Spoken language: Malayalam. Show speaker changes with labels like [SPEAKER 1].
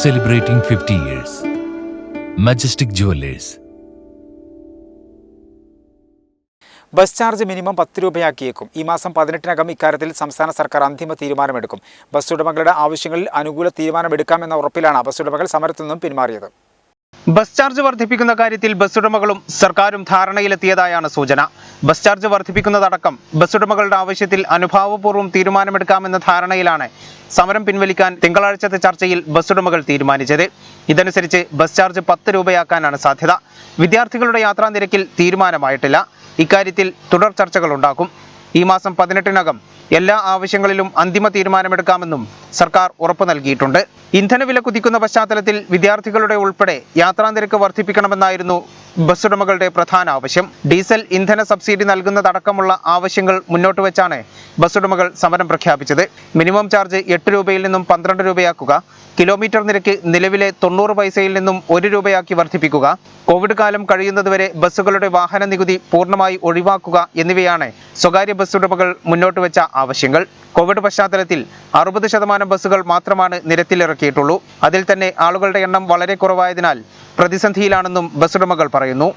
[SPEAKER 1] celebrating 50 years. Majestic Jewelers.
[SPEAKER 2] Bus charge minimum പത്ത് രൂപയാക്കിയേക്കും ഈ മാസം പതിനെട്ടിനകം ഇക്കാര്യത്തിൽ സംസ്ഥാന സർക്കാർ അന്തിമ തീരുമാനമെടുക്കും ബസ് ഉടമകളുടെ ആവശ്യങ്ങളിൽ അനുകൂല തീരുമാനമെടുക്കാമെന്ന ഉറപ്പിലാണ് ബസ് ഉടമകൾ സമരത്തിൽ നിന്നും പിന്മാറിയത്
[SPEAKER 3] ബസ് ചാർജ് വർദ്ധിപ്പിക്കുന്ന കാര്യത്തിൽ ബസ് ഉടമകളും സർക്കാരും ധാരണയിലെത്തിയതായാണ് സൂചന. ബസ് ചാർജ് വർദ്ധിപ്പിക്കുന്നതടക്കം ബസ് ഉടമകളുടെ ആവശ്യത്തിൽ അനുഭാവപൂർവം തീരുമാനമെടുക്കാമെന്ന ധാരണയിലാണ് സമരം പിൻവലിക്കാൻ തിങ്കളാഴ്ചത്തെ ചർച്ചയിൽ ബസ് ഉടമകൾ തീരുമാനിച്ചത്. ഇതനുസരിച്ച് ബസ് ചാർജ് പത്ത് രൂപയാക്കാനാണ് സാധ്യത. വിദ്യാർത്ഥികളുടെ യാത്രാ നിരക്കിൽ തീരുമാനമായിട്ടില്ല. ഇക്കാര്യത്തിൽ തുടർ ചർച്ചകൾ ഉണ്ടാക്കും ഈ മാസം പതിനെട്ടിനകം എല്ലാ ആവശ്യങ്ങളിലും അന്തിമ തീരുമാനമെടുക്കാമെന്നും സർക്കാർ ഉറപ്പു നൽകിയിട്ടുണ്ട്. ഇന്ധനവില കുതിക്കുന്ന പശ്ചാത്തലത്തിൽ വിദ്യാർത്ഥികളുടെ ഉൾപ്പെടെ യാത്രാ നിരക്ക് വർദ്ധിപ്പിക്കണമെന്നായിരുന്നു ബസ് ഉടമകളുടെ പ്രധാന ആവശ്യം. ഡീസൽ ഇന്ധന സബ്സിഡി നൽകുന്നതടക്കമുള്ള ആവശ്യങ്ങൾ മുന്നോട്ട് വെച്ചാണ് ബസ് ഉടമകൾ സമരം പ്രഖ്യാപിച്ചത്. മിനിമം ചാർജ് എട്ട് രൂപയിൽ നിന്നും പന്ത്രണ്ട് രൂപയാക്കുക. കിലോമീറ്റർ നിരക്ക് നിലവിലെ തൊണ്ണൂറ് പൈസയിൽ നിന്നും ഒരു രൂപയാക്കി വർദ്ധിപ്പിക്കുക. കോവിഡ് കാലം കഴിയുന്നതുവരെ ബസ്സുകളുടെ വാഹന നികുതി പൂർണമായി ഒഴിവാക്കുക എന്നിവയാണ് സ്വകാര്യ ബസ് ഉടമകൾ മുന്നോട്ട് വെച്ച ആവശ്യങ്ങൾ. കോവിഡ് പശ്ചാത്തലത്തിൽ അറുപത് ശതമാനം ബസ്സുകൾ മാത്രമാണ് നിരത്തിലിറക്കിയിട്ടുള്ളൂ. അതിൽ തന്നെ ആളുകളുടെ എണ്ണം വളരെ കുറവായതിനാൽ പ്രതിസന്ധിയിലാണെന്നും ബസ് ഉടമകൾ പറയുന്നു.